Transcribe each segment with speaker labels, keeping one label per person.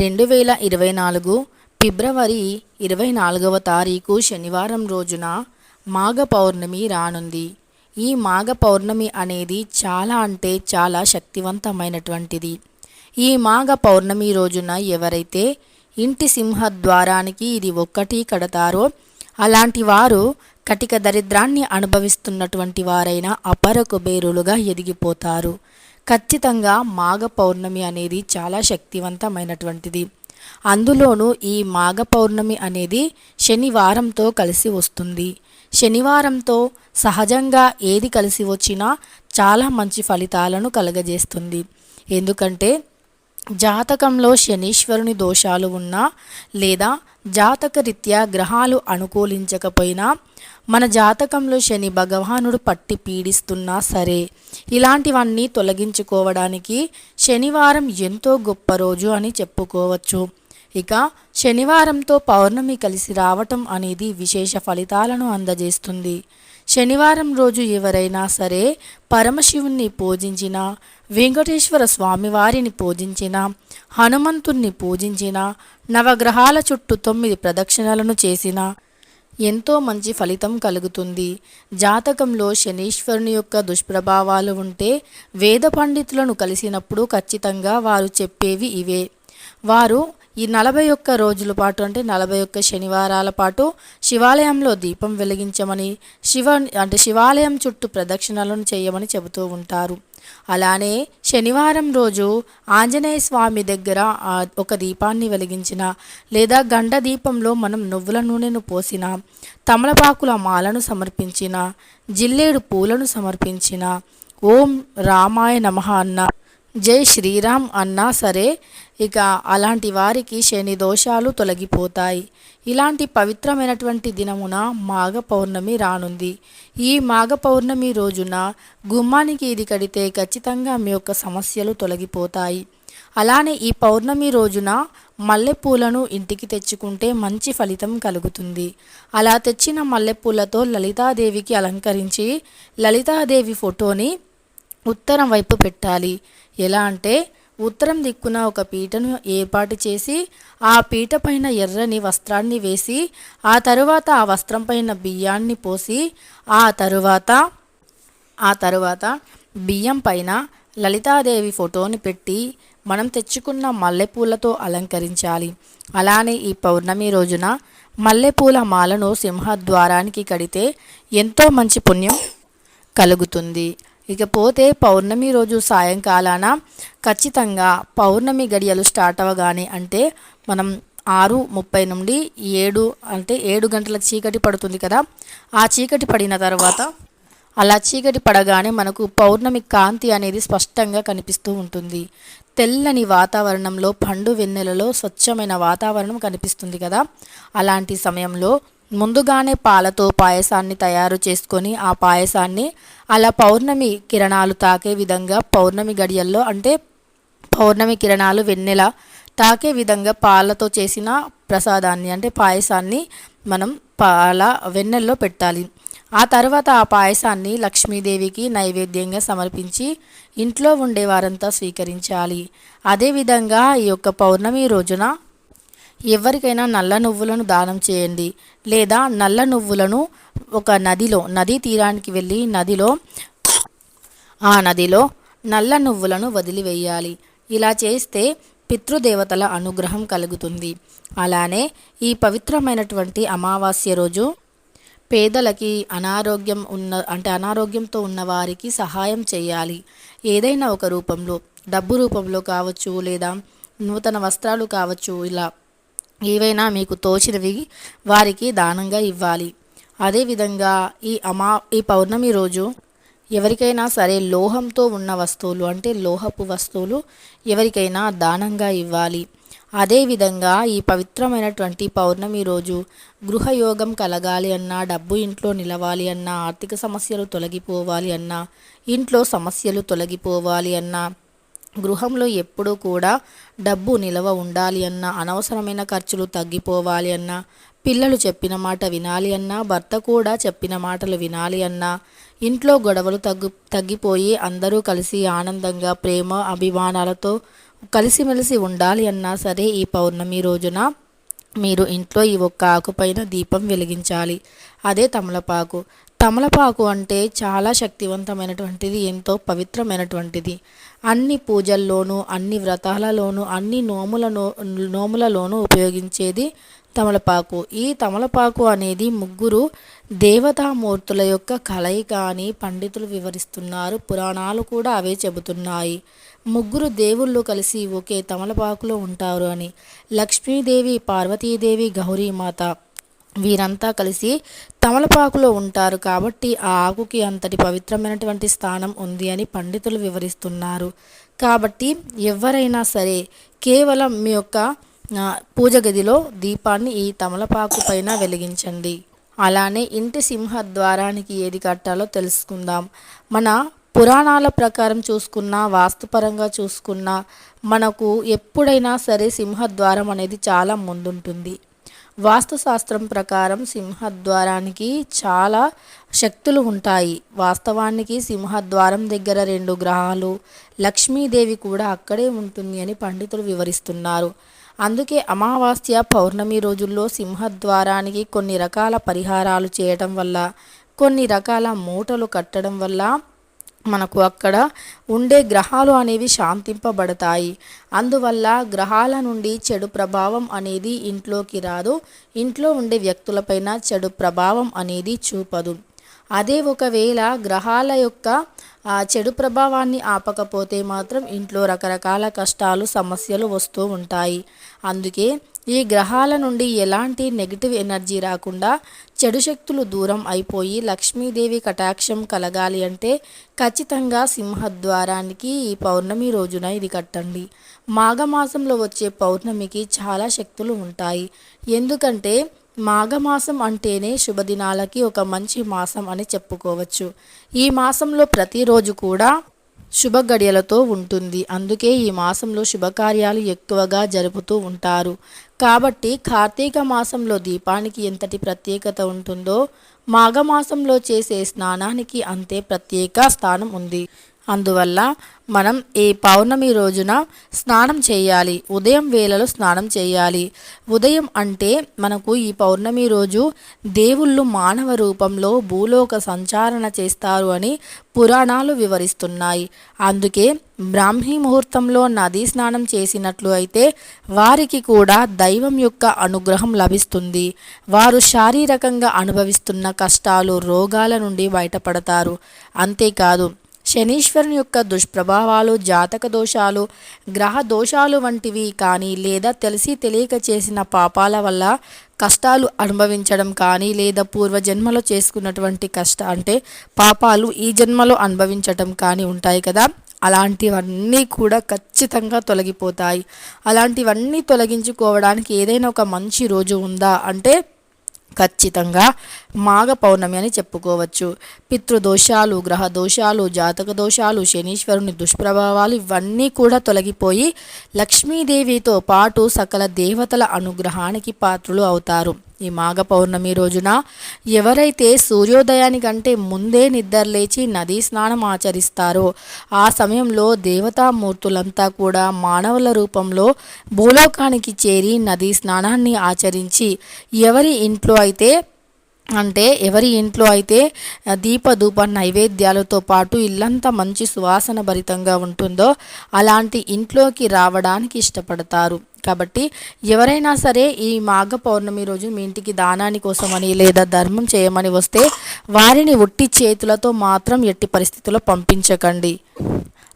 Speaker 1: రెండు వేల ఇరవై నాలుగు ఫిబ్రవరి ఇరవై నాలుగవ తారీఖు శనివారం రోజున మాఘ పౌర్ణమి రానుంది. ఈ మాఘ పౌర్ణమి అనేది చాలా అంటే చాలా శక్తివంతమైనటువంటిది. ఈ మాఘ పౌర్ణమి రోజున ఎవరైతే ఇంటి సింహద్వారానికి ఇది ఒక్కటి కడతారో అలాంటి వారు కటిక దరిద్రాన్ని అనుభవిస్తున్నటువంటి వారైనా అపర కుబేరులుగా ఎదిగిపోతారు. ఖచ్చితంగా మాఘ పౌర్ణమి అనేది చాలా శక్తివంతమైనటువంటిది. అందులోనూ ఈ మాఘ పౌర్ణమి అనేది శనివారంతో కలిసి వస్తుంది. శనివారంతో సహజంగా ఏది కలిసి వచ్చినా చాలా మంచి ఫలితాలను కలగజేస్తుంది. ఎందుకంటే జాతకంలో శనీశ్వరుని దోషాలు ఉన్నా లేదా జాతక రీత్యా గ్రహాలు అనుకూలించకపోయినా మన జాతకంలో శని భగవానుడు పట్టి పీడిస్తున్నా సరే ఇలాంటివన్నీ తొలగించుకోవడానికి శనివారం ఎంతో గొప్ప రోజు అని చెప్పుకోవచ్చు. ఇక శనివారంతో పౌర్ణమి కలిసి రావటం అనేది విశేష ఫలితాలను అందజేస్తుంది. శనివారం రోజు ఎవరైనా సరే పరమశివుణ్ణి పూజించిన వెంకటేశ్వర స్వామివారిని పూజించిన హనుమంతుణ్ణి పూజించిన నవగ్రహాల చుట్టూ తొమ్మిది ప్రదక్షిణలను చేసిన ఎంతో మంచి ఫలితం కలుగుతుంది. జాతకంలో శనీశ్వరుని యొక్క దుష్ప్రభావాలు ఉంటే వేద పండితులను కలిసినప్పుడు ఖచ్చితంగా వారు చెప్పేవి ఇవే. వారు ఈ నలభై ఒక్క రోజుల పాటు అంటే నలభై ఒక్క శనివారాల పాటు శివాలయంలో దీపం వెలిగించమని శివ అంటే శివాలయం చుట్టూ ప్రదక్షిణలను చేయమని చెబుతూ ఉంటారు. అలానే శనివారం రోజు ఆంజనేయ స్వామి దగ్గర ఒక దీపాన్ని వెలిగించిన లేదా గండ దీపంలో మనం నువ్వుల నూనెను పోసిన తమలపాకుల మాలను సమర్పించిన జిల్లేడు పూలను సమర్పించిన ఓం రామాయ నమ అన్న జై శ్రీరామ్ అన్నా సరే ఇక అలాంటి వారికి శని దోషాలు తొలగిపోతాయి. ఇలాంటి పవిత్రమైనటువంటి దినమున మాఘ పౌర్ణమి రానుంది. ఈ మాఘ పౌర్ణమి రోజున గుమ్మానికి ఇది కడితే ఖచ్చితంగా మీ యొక్క సమస్యలు తొలగిపోతాయి. అలానే ఈ పౌర్ణమి రోజున మల్లెపూలను ఇంటికి తెచ్చుకుంటే మంచి ఫలితం కలుగుతుంది. అలా తెచ్చిన మల్లెపూలతో లలితాదేవికి అలంకరించి లలితాదేవి ఫోటోని ఉత్తరం వైపు పెట్టాలి. ఎలా అంటే ఉత్తరం దిక్కున ఒక పీటను ఏర్పాటు చేసి ఆ పీట పైన ఎర్రని వస్త్రాన్ని వేసి ఆ తరువాత ఆ వస్త్రం పైన బియ్యాన్ని పోసి ఆ తరువాత ఆ తరువాత బియ్యం పైన లలితాదేవి ఫోటోని పెట్టి మనం తెచ్చుకున్న మల్లెపూలతో అలంకరించాలి. అలానే ఈ పౌర్ణమి రోజున మల్లెపూల మాలను సింహద్వారానికి కడితే ఎంతో మంచి పుణ్యం కలుగుతుంది. ఇకపోతే పౌర్ణమి రోజు సాయంకాలాన ఖచ్చితంగా పౌర్ణమి గడియలు స్టార్ట్ అవ్వగానే అంటే మనం ఆరు ముప్పై నుండి ఏడు అంటే ఏడు గంటల చీకటి పడుతుంది కదా ఆ చీకటి పడిన తర్వాత అలా చీకటి పడగానే మనకు పౌర్ణమి కాంతి అనేది స్పష్టంగా కనిపిస్తూ ఉంటుంది. తెల్లని వాతావరణంలో పండు వెన్నెలలో స్వచ్ఛమైన వాతావరణం కనిపిస్తుంది కదా అలాంటి సమయంలో ముందుగానే పాలతో పాయసాన్ని తయారు చేసుకొని ఆ పాయసాన్ని అలా పౌర్ణమి కిరణాలు తాకే విధంగా పౌర్ణమి గడియల్లో అంటే పౌర్ణమి కిరణాలు వెన్నెల తాకే విధంగా పాలతో చేసిన ప్రసాదాన్ని అంటే పాయసాన్ని మనం పాల వెన్నెల్లో పెట్టాలి. ఆ తర్వాత ఆ పాయసాన్ని లక్ష్మీదేవికి నైవేద్యంగా సమర్పించి ఇంట్లో ఉండే వారంతా స్వీకరించాలి. అదేవిధంగా ఈ యొక్క పౌర్ణమి రోజున ఎవరికైనా నల్ల నువ్వులను దానం చేయండి. లేదా నల్ల నువ్వులను ఒక నదిలో నదీ తీరానికి వెళ్ళి నదిలో ఆ నదిలో నల్ల నువ్వులను వదిలివేయాలి. ఇలా చేస్తే పితృదేవతల అనుగ్రహం కలుగుతుంది. అలానే ఈ పవిత్రమైనటువంటి అమావాస్య రోజు పేదలకి అనారోగ్యం ఉన్న అంటే అనారోగ్యంతో ఉన్న వారికి సహాయం చేయాలి. ఏదైనా ఒక రూపంలో డబ్బు రూపంలో కావచ్చు లేదా నూతన వస్త్రాలు కావచ్చు ఇలా ఏవైనా మీకు తోచినవి వారికి దానంగా ఇవ్వాలి. అదేవిధంగా ఈ అమా ఈ పౌర్ణమి రోజు ఎవరికైనా సరే లోహంతో ఉన్న వస్తువులు అంటే లోహపు వస్తువులు ఎవరికైనా దానంగా ఇవ్వాలి. అదేవిధంగా ఈ పవిత్రమైనటువంటి పౌర్ణమి రోజు గృహయోగం కలగాలి అన్నా డబ్బు ఇంట్లో నిలవాలి అన్నా ఆర్థిక సమస్యలు తొలగిపోవాలి అన్నా ఇంట్లో సమస్యలు తొలగిపోవాలి అన్నా గృహంలో ఎప్పుడూ కూడా డబ్బు నిలవ ఉండాలి అన్నా అనవసరమైన ఖర్చులు తగ్గిపోవాలి అన్నా పిల్లలు చెప్పిన మాట వినాలి అన్నా భర్త కూడా చెప్పిన మాటలు వినాలి అన్నా ఇంట్లో గొడవలు తగ్గు తగ్గిపోయి అందరూ కలిసి ఆనందంగా ప్రేమ అభిమానాలతో కలిసిమెలిసి ఉండాలి అన్నా సరే ఈ పౌర్ణమి రోజున మీరు ఇంట్లో ఈ ఒక్క ఆకుపైన దీపం వెలిగించాలి. అదే తమలపాకు. తమలపాకు అంటే చాలా శక్తివంతమైనటువంటిది ఎంతో పవిత్రమైనటువంటిది. అన్ని పూజల్లోనూ అన్ని వ్రతాలలోనూ అన్ని నోములను నోములలోనూ ఉపయోగించేది తమలపాకు. ఈ తమలపాకు అనేది ముగ్గురు దేవతామూర్తుల యొక్క కలయిక అని పండితులు వివరిస్తున్నారు. పురాణాలు కూడా అవే చెబుతున్నాయి. ముగ్గురు దేవుళ్ళు కలిసి ఒకే తమలపాకులో ఉంటారు అని. లక్ష్మీదేవి పార్వతీదేవి గౌరీమాత. వీరంతా కలిసి తమలపాకులో ఉంటారు కాబట్టి ఆ ఆకుకి అంతటి పవిత్రమైనటువంటి స్థానం ఉంది అని పండితులు వివరిస్తున్నారు. కాబట్టి ఎవరైనా సరే కేవలం మీ యొక్క పూజ గదిలో దీపాన్ని ఈ తమలపాకు పైన వెలిగించండి. అలానే ఇంటి సింహద్వారానికి ఏది కట్టాలో తెలుసుకుందాం. మన పురాణాల ప్రకారం చూసుకున్న వాస్తుపరంగా చూసుకున్న మనకు ఎప్పుడైనా సరే సింహద్వారం అనేది చాలా ముందుంటుంది. వాస్తుశాస్త్రం ప్రకారం సింహద్వారానికి చాలా శక్తులు ఉంటాయి. వాస్తవానికి సింహద్వారం దగ్గర రెండు గ్రహాలు లక్ష్మీదేవి కూడా అక్కడే ఉంటుంది అని పండితులు వివరిస్తున్నారు. అందుకే అమావాస్య పౌర్ణమి రోజుల్లో సింహద్వారానికి కొన్ని రకాల పరిహారాలు చేయటం వల్ల కొన్ని రకాల మూటలు కట్టడం వల్ల మనకు అక్కడ ఉండే గ్రహాలు అనేవి శాంతింపబడతాయి. అందువల్ల గ్రహాల నుండి చెడు ప్రభావం అనేది ఇంట్లోకి రాదు. ఇంట్లో ఉండే వ్యక్తులపైన చెడు ప్రభావం అనేది చూపదు. అదే ఒకవేళ గ్రహాల యొక్క చెడు ప్రభావాన్ని ఆపకపోతే మాత్రం ఇంట్లో రకరకాల కష్టాలు సమస్యలు వస్తూ ఉంటాయి. అందుకే ఈ గ్రహాల నుండి ఎలాంటి నెగిటివ్ ఎనర్జీ రాకుండా చెడు శక్తులు దూరం అయిపోయి లక్ష్మీదేవి కటాక్షం కలగాలి అంటే ఖచ్చితంగా సింహద్వారానికి ఈ పౌర్ణమి రోజున ఇది కట్టండి. మాఘమాసంలో వచ్చే పౌర్ణమికి చాలా శక్తులు ఉంటాయి. ఎందుకంటే మాఘమాసం అంటేనే శుభదినాలకి ఒక మంచి మాసం అని చెప్పుకోవచ్చు. ఈ మాసంలో ప్రతిరోజు కూడా శుభ గడియలతో ఉంటుంది. అందుకే ఈ మాసంలో శుభకార్యాలు ఎక్కువగా జరుపుతూ ఉంటారు. కాబట్టి కార్తీక మాసంలో దీపానికి ఎంతటి ప్రత్యేకత ఉంటుందో మాఘమాసంలో చేసే స్నానానికి అంతే ప్రత్యేక స్థానం ఉంది. అందువల్ల మనం ఈ పౌర్ణమి రోజున స్నానం చేయాలి. ఉదయం వేళలో స్నానం చేయాలి. ఉదయం అంటే మనకు ఈ పౌర్ణమి రోజు దేవుళ్ళు మానవ రూపంలో భూలోక సంచారణ చేస్తారు అని పురాణాలు వివరిస్తున్నాయి. అందుకే బ్రాహ్మీ ముహూర్తంలో నదీ స్నానం చేసినట్లు అయితే వారికి కూడా దైవం యొక్క అనుగ్రహం లభిస్తుంది. వారు శారీరకంగా అనుభవిస్తున్న కష్టాలు రోగాల నుండి బయటపడతారు. అంతేకాదు శనీశ్వరుని యొక్క దుష్ప్రభావాలు జాతక దోషాలు గ్రహ దోషాలు వంటివి కానీ లేదా తెలిసి తెలియక చేసిన పాపాల వల్ల కష్టాలు అనుభవించడం కానీ లేదా పూర్వజన్మలో చేసుకున్నటువంటి కష్ట అంటే పాపాలు ఈ జన్మలో అనుభవించటం కానీ ఉంటాయి కదా. అలాంటివన్నీ కూడా ఖచ్చితంగా తొలగిపోతాయి. అలాంటివన్నీ తొలగించుకోవడానికి ఏదైనా ఒక మంచి రోజు ఉందా అంటే ఖచ్చితంగా మాఘ పౌర్ణమి అని చెప్పుకోవచ్చు. పితృదోషాలు గ్రహ దోషాలు జాతక దోషాలు శనీశ్వరుని దుష్ప్రభావాలు ఇవన్నీ కూడా తొలగిపోయి లక్ష్మీదేవితో పాటు సకల దేవతల అనుగ్రహానికి పాత్రులు అవుతారు. ఈ మాఘ పౌర్ణమి రోజున ఎవరైతే సూర్యోదయానికంటే ముందే నిద్రలేచి నదీ స్నానం ఆచరిస్తారో ఆ సమయంలో దేవతామూర్తులంతా కూడా మానవుల రూపంలో భూలోకానికి చేరి నదీ స్నానాన్ని ఆచరించి ఎవరి ఇంట్లో అయితే అంటే ఎవరి ఇంట్లో అయితే దీపధూప నైవేద్యాలతో పాటు ఇల్లంతా మంచి సువాసన భరితంగా ఉంటుందో అలాంటి ఇంట్లోకి రావడానికి ఇష్టపడతారు. కాబట్టి ఎవరైనా సరే ఈ మాఘ పౌర్ణమి రోజు మీ ఇంటికి దానాని కోసమని లేదా ధర్మం చేయమని వస్తే వారిని ఒట్టి చేతులతో మాత్రం ఎట్టి పరిస్థితుల్లో పంపించకండి.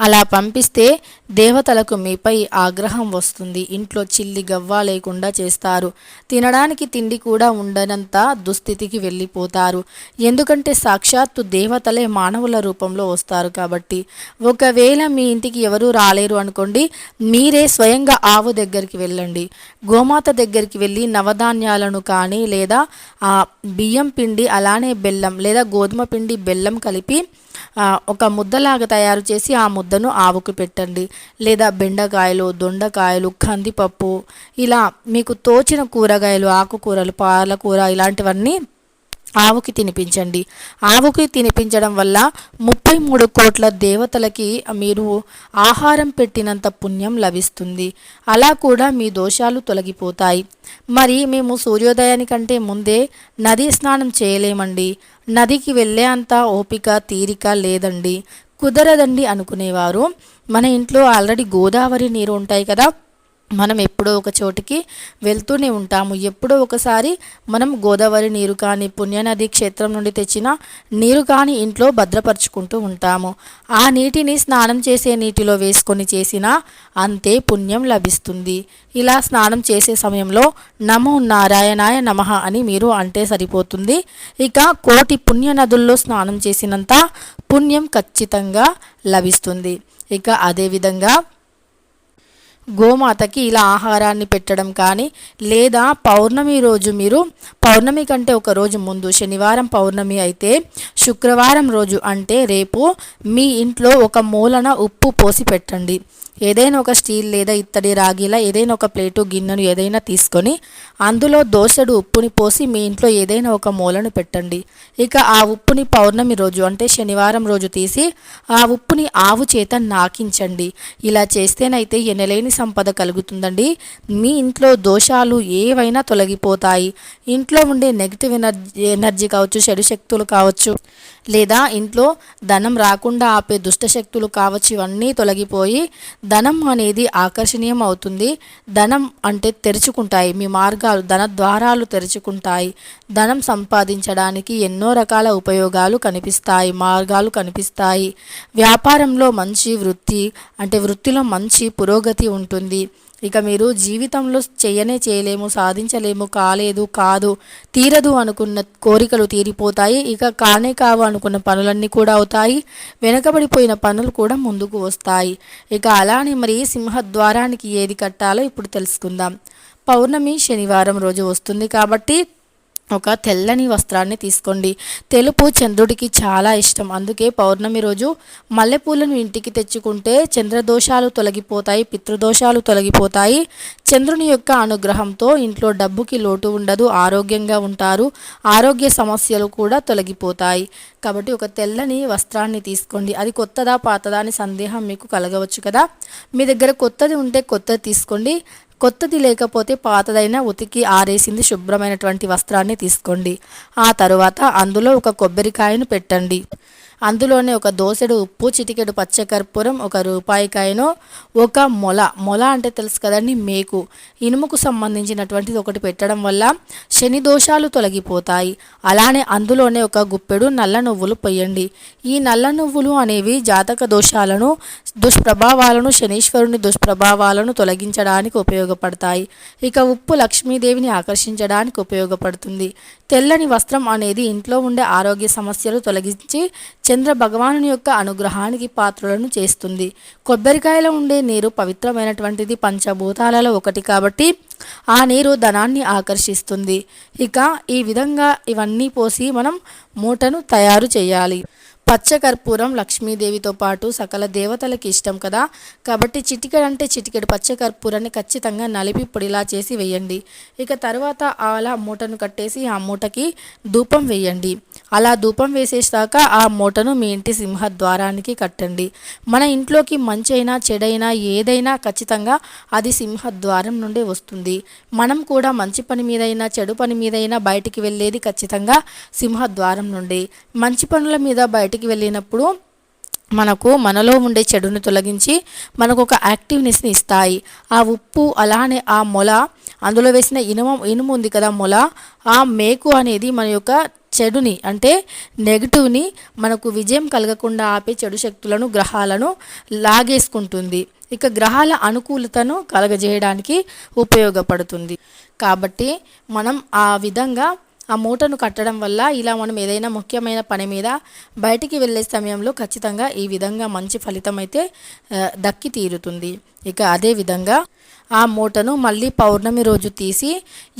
Speaker 1: అలా పంపిస్తే దేవతలకు మీపై ఆగ్రహం వస్తుంది. ఇంట్లో చిల్లి గవ్వ లేకుండా చేస్తారు. తినడానికి తిండి కూడా ఉండనంత దుస్థితికి వెళ్ళిపోతారు. ఎందుకంటే సాక్షాత్తు దేవతలే మానవుల రూపంలో వస్తారు కాబట్టి. ఒకవేళ మీ ఇంటికి ఎవరూ రాలేరు అనుకోండి మీరే స్వయంగా ఆవు దగ్గరికి వెళ్ళండి. గోమాత దగ్గరికి వెళ్ళి నవధాన్యాలను కానీ లేదా ఆ బియ్యం పిండి అలానే బెల్లం లేదా గోధుమ పిండి బెల్లం కలిపి ఒక ముద్దలాగా తయారు చేసి ఆ ముద్దను ఆవుకు పెట్టండి. లేదా బెండకాయలు దొండకాయలు కందిపప్పు ఇలా మీకు తోచిన కూరగాయలు ఆకుకూరలు పాలకూర ఇలాంటివన్నీ ఆవుకి తినిపించండి. ఆవుకి తినిపించడం వల్ల ముప్పై మూడు కోట్ల దేవతలకి మీరు ఆహారం పెట్టినంత పుణ్యం లభిస్తుంది. అలా కూడా మీ దోషాలు తొలగిపోతాయి. మరి మేము సూర్యోదయానికంటే ముందే నదీ స్నానం చేయలేమండి. నదికి వెళ్ళే అంత ఓపిక తీరిక లేదండి. కుదరదండి అనుకునేవారు. మన ఇంట్లో ఆల్రెడీ గోదావరి నీరు ఉంటాయి కదా మనం ఎప్పుడో ఒక చోటికి వెళ్తూనే ఉంటాము. ఎప్పుడో ఒకసారి మనం గోదావరి నీరు కానీ పుణ్యనది క్షేత్రం నుండి తెచ్చిన నీరు కానీ ఇంట్లో భద్రపరుచుకుంటూ ఉంటాము. ఆ నీటిని స్నానం చేసే నీటిలో వేసుకొని చేసినా అంతే పుణ్యం లభిస్తుంది. ఇలా స్నానం చేసే సమయంలో నమో నారాయణాయ నమః అని మీరు అంటే సరిపోతుంది. ఇక కోటి పుణ్య నదుల్లో స్నానం చేసినంత పుణ్యం ఖచ్చితంగా లభిస్తుంది. ఇక అదేవిధంగా గోమాతకి ఇలా ఆహారాన్ని పెట్టడం కానీ లేదా పౌర్ణమి రోజు మీరు పౌర్ణమి కంటే ఒక రోజు ముందు శనివారం పౌర్ణమి అయితే శుక్రవారం రోజు అంటే రేపు మీ ఇంట్లో ఒక మూలన ఉప్పు పోసి పెట్టండి. ఏదైనా ఒక స్టీల్ లేదా ఇత్తడి రాగిలా ఏదైనా ఒక ప్లేటు గిన్నెను ఏదైనా తీసుకొని అందులో దోశడు ఉప్పుని పోసి మీ ఇంట్లో ఏదైనా ఒక మూలను పెట్టండి. ఇక ఆ ఉప్పుని పౌర్ణమి రోజు అంటే శనివారం రోజు తీసి ఆ ఉప్పుని ఆవు చేత నాకించండి. ఇలా చేస్తేనైతే ఎనలేని సంపద కలుగుతుందండి. మీ ఇంట్లో దోషాలు ఏవైనా తొలగిపోతాయి. ఇంట్లో ఉండే నెగిటివ్ ఎనర్జీ ఎనర్జీ కావచ్చు చెడు శక్తులు కావచ్చు లేదా ఇంట్లో ధనం రాకుండా ఆపే దుష్టశక్తులు కావచ్చు ఇవన్నీ తొలగిపోయి ధనం అనేది ఆకర్షణీయం అవుతుంది. ధనం అంటే తెరుచుకుంటాయి. మీ మార్గాలు ధన ద్వారాలు తెరుచుకుంటాయి. ధనం సంపాదించడానికి ఎన్నో రకాల ఉపయోగాలు కనిపిస్తాయి మార్గాలు కనిపిస్తాయి. వ్యాపారంలో మంచి వృత్తి అంటే వృత్తిలో మంచి పురోగతి ఉంటుంది. ఇక మీరు జీవితంలో చేయనే చేయలేము సాధించలేము కాలేదు కాదు తీరదు అనుకున్న కోరికలు తీరిపోతాయి. ఇక కానే కావు అనుకున్న పనులన్నీ కూడా అవుతాయి. వెనకబడిపోయిన పనులు కూడా ముందుకు వస్తాయి. ఇక అలానే మరి సింహద్వారానికి ఏది కట్టాలో ఇప్పుడు తెలుసుకుందాం. పౌర్ణమి శనివారం రోజు వస్తుంది కాబట్టి ఒక తెల్లని వస్త్రాన్ని తీసుకోండి. తెలుపు చంద్రుడికి చాలా ఇష్టం. అందుకే పౌర్ణమి రోజు మల్లెపూలను ఇంటికి తెచ్చుకుంటే చంద్రదోషాలు తొలగిపోతాయి పితృదోషాలు తొలగిపోతాయి. చంద్రుని యొక్క అనుగ్రహంతో ఇంట్లో డబ్బుకి లోటు ఉండదు ఆరోగ్యంగా ఉంటారు ఆరోగ్య సమస్యలు కూడా తొలగిపోతాయి. కాబట్టి ఒక తెల్లని వస్త్రాన్ని తీసుకోండి. అది కొత్తదా పాతదా అని సందేహం మీకు కలగవచ్చు కదా? మీ దగ్గర కొత్తది ఉంటే కొత్తది తీసుకోండి. కొత్తది లేకపోతే పాతదైన ఉతికి ఆరేసింది శుభ్రమైనటువంటి వస్త్రాన్ని తీసుకోండి. ఆ తరువాత అందులో ఒక కొబ్బరికాయను పెట్టండి. అందులోనే ఒక దోసెడు ఉప్పు చిటికెడు పచ్చకర్పూరం ఒక రూపాయికాయను ఒక మొల. మొల అంటే తెలుసు కదండి మేకు. ఇనుముకు సంబంధించినటువంటిది ఒకటి పెట్టడం వల్ల శని దోషాలు తొలగిపోతాయి. అలానే అందులోనే ఒక గుప్పెడు నల్ల నువ్వులు పొయ్యండి. ఈ నల్ల నువ్వులు అనేవి జాతక దోషాలను దుష్ప్రభావాలను శనీశ్వరుని దుష్ప్రభావాలను తొలగించడానికి ఉపయోగపడతాయి. ఇక ఉప్పు లక్ష్మీదేవిని ఆకర్షించడానికి ఉపయోగపడుతుంది. తెల్లని వస్త్రం అనేది ఇంట్లో ఉండే ఆరోగ్య సమస్యలు తొలగించి చంద్ర భగవానుని యొక్క అనుగ్రహానికి పాత్రలను చేస్తుంది. కొబ్బరికాయలో ఉండే నీరు పవిత్రమైనటువంటిది పంచభూతాలలో ఒకటి కాబట్టి ఆ నీరు ధనాన్ని ఆకర్షిస్తుంది. ఇక ఈ విధంగా ఇవన్నీ పోసి మనం మూటను తయారు చేయాలి. పచ్చకర్పూరం లక్ష్మీదేవితో పాటు సకల దేవతలకి ఇష్టం కదా? కాబట్టి చిటికెడు అంటే చిటికెడు పచ్చకర్పూరాన్ని ఖచ్చితంగా నలిపి పొడిలా చేసి వేయండి. ఇక తర్వాత అలా మూటను కట్టేసి ఆ మూటకి ధూపం వేయండి. అలా ధూపం వేసేసాక ఆ మూటను మీ ఇంటి సింహద్వారానికి కట్టండి. మన ఇంట్లోకి మంచైనా చెడైనా ఏదైనా ఖచ్చితంగా అది సింహద్వారం నుండే వస్తుంది. మనం కూడా మంచి పని మీదైనా చెడు పని మీదైనా బయటికి వెళ్ళేది ఖచ్చితంగా సింహద్వారం నుండి. మంచి పనుల మీద బయటికి వెళ్ళినప్పుడు మనకు మనలో ఉండే చెడుని తొలగించి మనకు ఒక యాక్టివ్నెస్ని ఇస్తాయి. ఆ ఉప్పు అలానే ఆ మొల అందులో వేసిన ఇనుము ఇనుము ఉంది కదా మొల ఆ మేకు అనేది మన యొక్క చెడుని అంటే నెగిటివ్ని మనకు విజయం కలగకుండా ఆపే చెడు శక్తులను గ్రహాలను లాగేసుకుంటుంది. ఇక గ్రహాల అనుకూలతను కలగజేయడానికి ఉపయోగపడుతుంది. కాబట్టి మనం ఆ విధంగా ఆ మూటను కట్టడం వల్ల ఇలా మనం ఏదైనా ముఖ్యమైన పని మీద బయటికి వెళ్ళే సమయంలో ఖచ్చితంగా ఈ విధంగా మంచి ఫలితం అయితే దక్కి తీరుతుంది ఇక అదే విధంగా ఆ మూటను మళ్ళీ పౌర్ణమి రోజు తీసి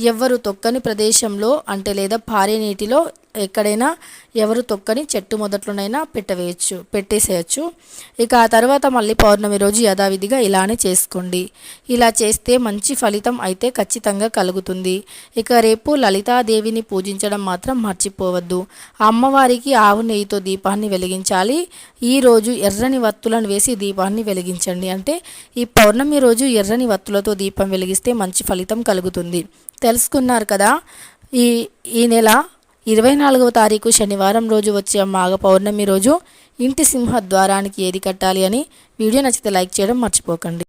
Speaker 1: ఎవ్వరు తొక్కని ప్రదేశంలో అంటే లేదా పారే నీటిలో ఎక్కడైనా ఎవరు తొక్కని చెట్టు మొదట్లోనైనా పెట్టవేయచ్చు పెట్టేసేయచ్చు. ఇక ఆ తర్వాత మళ్ళీ పౌర్ణమి రోజు యథావిధిగా ఇలానే చేసుకోండి. ఇలా చేస్తే మంచి ఫలితం అయితే ఖచ్చితంగా కలుగుతుంది. ఇక రేపు లలితాదేవిని పూజించడం మాత్రం మర్చిపోవద్దు. అమ్మవారికి ఆవు నెయ్యితో దీపాన్ని వెలిగించాలి. ఈ రోజు ఎర్రని వత్తులను వేసి దీపాన్ని వెలిగించండి. అంటే ఈ పౌర్ణమి రోజు ఎర్రని వత్తులతో దీపం వెలిగిస్తే మంచి ఫలితం కలుగుతుంది. తెలుసుకున్నారు కదా? ఈ ఈ నెల ఇరవై నాలుగవ తారీఖు శనివారం రోజు వచ్చే మాఘ పౌర్ణమి రోజు ఇంటి సింహద్వారానికి ఏది కట్టాలి అని వీడియో నచ్చితే లైక్ చేయడం మర్చిపోకండి.